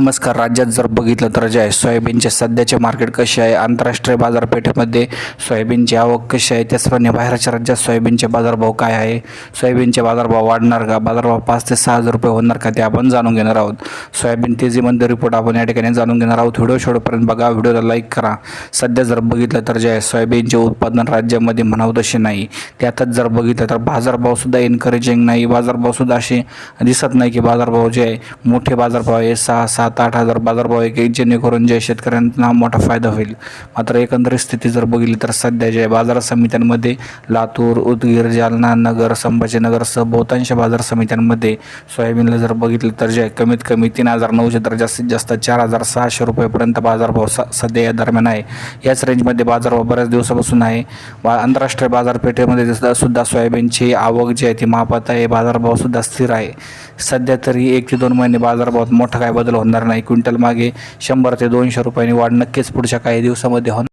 नमस्कार. राज्यात जर बघितलं तर जे आहे सोयाबीनचे सध्याचे मार्केट कसे आहे आंतरराष्ट्रीय बाजारपेठेमध्ये सोयाबीनची आवक कशी आहे त्याचप्रमाणे बाहेरच्या राज्यात सोयाबीनचे बाजारभाव काय आहे सोयाबीनचे बाजारभाव वाढणार का बाजारभाव पाच ते सहा हजार रुपये होणार का ते आपण जाणून घेणार आहोत. सोयाबीन तेजीमध्ये रिपोर्ट आपण या ठिकाणी जाणून घेणार आहोत. व्हिडिओ शेवटपर्यंत बघा व्हिडिओला लाईक करा. सध्या जर बघितलं तर जे आहे सोयाबीनचे उत्पादन राज्यामध्ये म्हणावं तसे नाही. त्यातच जर बघितलं तर बाजारभावसुद्धा एनकरेजिंग नाही. बाजारभावसुद्धा असे दिसत नाही की बाजारभाव जे आहे मोठे बाजारभाव आहे सहा सात आठ हजार बाजारभाव आहे की जेणेकरून ज्या शेतकऱ्यांना मोठा फायदा होईल. मात्र एकंदरीत स्थिती जर बघितली तर सध्या जे बाजार समित्यांमध्ये लातूर उदगीर जालना नगर संभाजीनगरसह बहुतांश बाजार समित्यांमध्ये सोयाबीनला जर बघितलं तर जे कमीत कमी तीन हजार नऊशे तर जास्तीत जास्त चार हजार सहाशे रुपयेपर्यंत बाजारभाव स सध्या या दरम्यान आहे. याच रेंजमध्ये बाजारभाव बऱ्याच दिवसापासून आहे. बा आंतरराष्ट्रीय बाजारपेठेमध्ये सुद्धा सोयाबीनची आवक जी आहे ती मापात आहे. बाजारभावसुद्धा स्थिर आहे. सध्या तरी एक ते दोन महिने बाजारभावात मोठा काय बदल होणार नाही. क्विंटल मागे शंभर ते दोनशे रुपयांनी वाढ नक्कीच पुढच्या काही दिवसामध्ये होणार.